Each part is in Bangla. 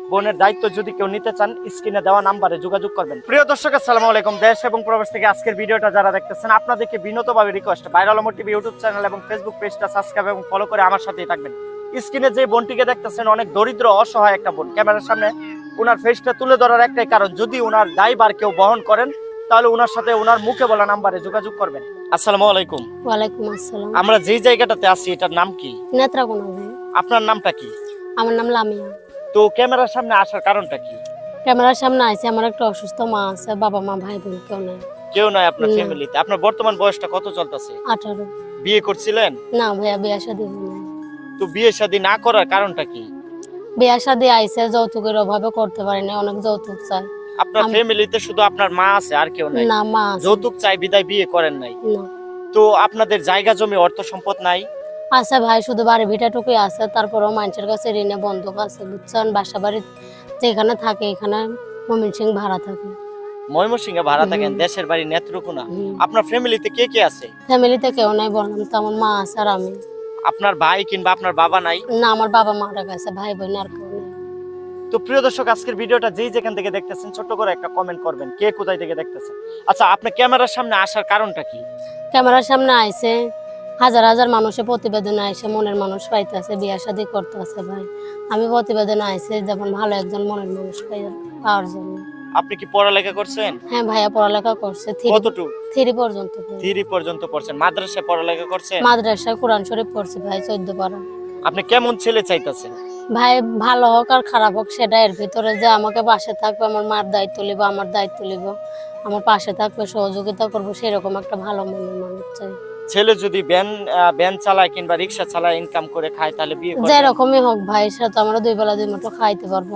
বোনের দায়িত্ব যদি কেউ নিতে চান স্ক্রিনে দেওয়া নাম্বারে যোগাযোগ করবেন। প্রিয় দর্শক আসসালামু আলাইকুম। দেশ এবং প্রবাস থেকে আজকের ভিডিওটা যারা দেখতেছেন আপনাদেরকে বিনতভাবে request viral Amar TV YouTube channel এবং ফেসবুক পেজটা সাবস্ক্রাইব এবং ফলো করে আমার সাথেই থাকবেন। স্ক্রিনে যে বোনটিকে দেখতেছেন অনেক দরিদ্র অসহায় একটা বোন। ক্যামেরার সামনে ওনার ফেসটা তুলে ধরার একটাই কারণ যদি ওনার দায়বার কেউ বহন করেন তাহলে ওনার সাথে ওনার মুখে বলা নাম্বারে যোগাযোগ করবেন। আসসালামু আলাইকুম। ওয়ালাইকুম আসসালাম। আমরা যেই জায়গাটাতে আছি এটার নাম কি? নেত্রাকোনা ভাই। আপনার নামটা কি? আমার নাম লামিয়া। তো ক্যামেরার সামনে আসার কারণটা কি? ক্যামেরার সামনে আছে আমার একটা অসুস্থ মা আছে বাবা মা ভাই বোন কেউ নেই। কেউ নয় আপনার না। ফ্যামিলিতে। আপনার বর্তমান বয়সটা কত চলতেছে? আঠারো। বিয়ে করছিলেন? না ভাইয়া বিয়া শাদি হয় নাই। তো বিয়ে শাদী না করার কারণটা কি? বিয়া শাদি আইসে যৌতুকের অভাবে করতে পারি না অনেক যৌতুক চাই। আপনার আম- ফ্যামিলিতে শুধু আপনার মা আছে আর কেউ নাই? না মা আছে। যৌতুক চাই বিদায় বিয়ে করেন নাই। না। তো আপনাদের জায়গা জমি অর্থ সম্পদ নাই? আছে ভাই শুধু বাড়ি ভিটাটুকুই আছে তারপরেও মানুষের কাছে ঋণে বন্ধক আছে বুঝছেন? বাসা বাড়ি যেখানে থাকে এখানে মমিন সিং ভাড়া থাকে। ময়মনসিংহে ভাড়া থাকেন। দেশের বাড়ি নেত্রকোনা। আপনার ফ্যামিলিতে কে কে আছে? ফ্যামিলিতে কেউ নাই বললাম তো আমার মা আছে আর আমি। আপনার ভাই কিংবা আপনার বাবা নাই? না আমার বাবা মারা গেছে ভাই বোন আর কেউ নেই। তো প্রিয় দর্শক আজকের ভিডিওটা যেই যেখান থেকে দেখতেছেন ছোট্ট করে একটা কমেন্ট করবেন কে কোথায় থেকে দেখতেছেন? আচ্ছা আপনি ক্যামেরার সামনে আসার কারণটা কি? ক্যামেরার সামনে আইছে হাজার হাজার মানুষে প্রতিবেদন আইসে মনের মানুষ পাইতেছে বিয়া শাদি করতে আছে ভাই। আমি প্রতিবেদন আইসে যেমন ভালো একজন মনের মানুষ পাই পাওয়ার জন্য। আপনি কি পড়ালেখা করছেন? হ্যাঁ ভাইয়া পড়ালেখা করছে। কতটুকু? থ্রি পর্যন্ত থ্রি পর্যন্ত পড়ছেন। মাদ্রাসায় পড়ালেখা করছেন? মাদ্রাসায় কোরআন শরীফ পড়ছে ভাই চোদ্দ পারা। আপনি কেমন ছেলে চাইতেছেন? ভাই ভালো হোক আর খারাপ হোক সেটা এর ভিতরে যে আমাকে পাশে থাকবে আমার মার দায়িত্ব লিব আমার দায়িত্ব লিব। আমার পাশে থাকবে সহযোগিতা করব সেরকম একটা ভালো মনের মানুষ চাই। ছেলে যদি ভ্যান আহ, ভ্যান চালায় কিংবা রিক্সা চালায় ইনকাম করে খায় তাহলে বিয়ে যে করবেন রকমই হোক ভাই সেটা তো আমরা দুই বেলা দুই মুঠো খাইতে পারব।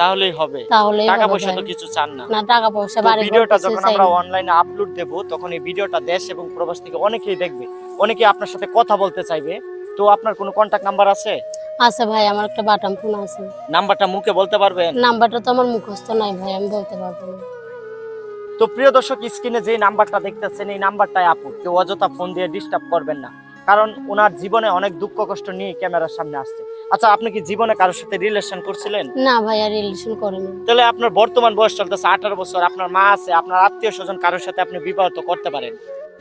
তাহলেই হবে। তাহলেই টাকা পয়সা তো কিছু চান না। না টাকা পয়সা বাড়ি ভিডিওটা যখন আমরা অনলাইনে আপলোড দেব তখন এই ভিডিওটা দেশ এবং প্রবাস থেকে অনেকেই দেখবে। অনেকেই আপনার সাথে কথা বলতে চাইবে। তো আপনার কোনো কন্টাক্ট নাম্বার আছে? আছে ভাই আমার একটা বাটাম ফোন আছে। নাম্বারটা মুখে বলতে পারবেন? নাম্বারটা তো আমার মুখস্থ নাই ভাই আমি বলতে পারব না। তো প্রিয় দর্শক স্ক্রিনে যে নাম্বারটা দেখতেছেন এই নাম্বারটাই আপু। কেউ অযথা ফোন দিয়ে ডিস্টার্ব করবেন না। কারণ ওনার জীবনে অনেক দুঃখ কষ্ট নিয়ে ক্যামেরার সামনে আসছে। আচ্ছা আপনি কি জীবনে কারোর সাথে রিলেশন করছিলেন? না ভাই আর রিলেশন করিনি। তাহলে আপনার বর্তমান বয়স চলতেছে আঠারো বছর। আপনার মা আছে আপনার আত্মীয় স্বজন কারোর সাথে আপনি বিবাহ তো করতে পারেন?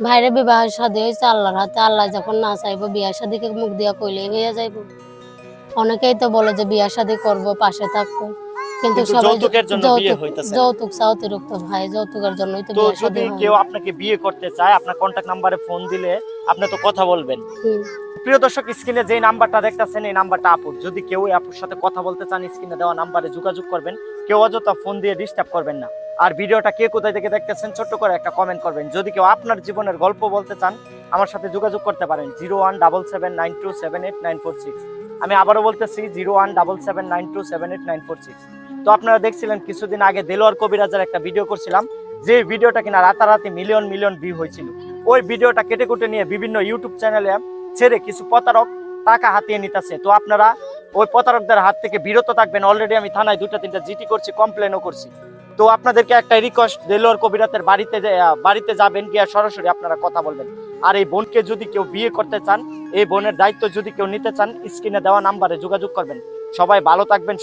ভাইরে বিবাহ শাদী হয়েছে আল্লাহর হাতে। আল্লাহ যখন না চাইব বিয়া শাদীকে মুখ দিয়া কইলেই হয়ে যাইবো। অনেকেই তো বলে যে বিয়া শাদী করব পাশে থাকব। কিন্তু যৌতুকের জন্য বিয়ে হইতেছে। যৌতুক চা অতিরিক্ত ভাই যৌতুকের জন্যই তো বিয়া যদি কেউ আপনাকে বিয়ে করতে চায় আপনার কন্ট্যাক্ট নাম্বারে ফোন দিলে আপনি তো কথা বলবেন। প্রিয় দর্শক স্ক্রিনে যে নাম্বারটা দেখতেছেন এই নাম্বারটা আপুর। যদি কেউ আপুর সাথে কথা বলতে চান স্ক্রিনে দেওয়া নাম্বারে যোগাযোগ করবেন। কেউ অযথা ফোন দিয়ে ডিস্টার্ব করবেন না। আর ভিডিওটা কে কোথায় থেকে দেখতেছেন ছোট্ট করে একটা কমেন্ট করবেন। যদি কেউ আপনার জীবনের গল্প বলতে চান আমার সাথে যোগাযোগ করতে পারেন। Zero one double seven nine two seven eight nine four six আমি আবারও বলতেছি zero one double seven nine two seven eight nine four six তো আপনারা দেখছিলেন কিছুদিন আগে দেলোয়ার কবিরাজের একটা ভিডিও করছিলাম, যে ভিডিওটা কিনা রাতারাতি মিলিয়ন মিলিয়ন ভিউ হয়েছিল। ওই ভিডিওটা কেটে কুটে নিয়ে বিভিন্ন ইউটিউব চ্যানেলে ছেড়ে কিছু প্রতারক টাকা হাতিয়ে নিতেছে। তো আপনারা ওই প্রতারকদের হাত থেকে বিরত থাকবেন। অলরেডি আমি থানায় দুটা তিনটা জিটি করছি কমপ্লেনও করছি। তো আপনাদেরকে একটা রিকোয়েস্ট দেলোয়ার কবিরাতের বাড়িতে বাড়িতে যাবেন গিয়ে সরাসরি আপনারা কথা বলবেন। আর এই বোনকে যদি কেউ বিয়ে করতে চান, এই বোনের দায়িত্ব যদি কেউ নিতে চান স্ক্রিনে দেওয়া নাম্বারে যোগাযোগ করবেন। সবাই ভালো থাকবেন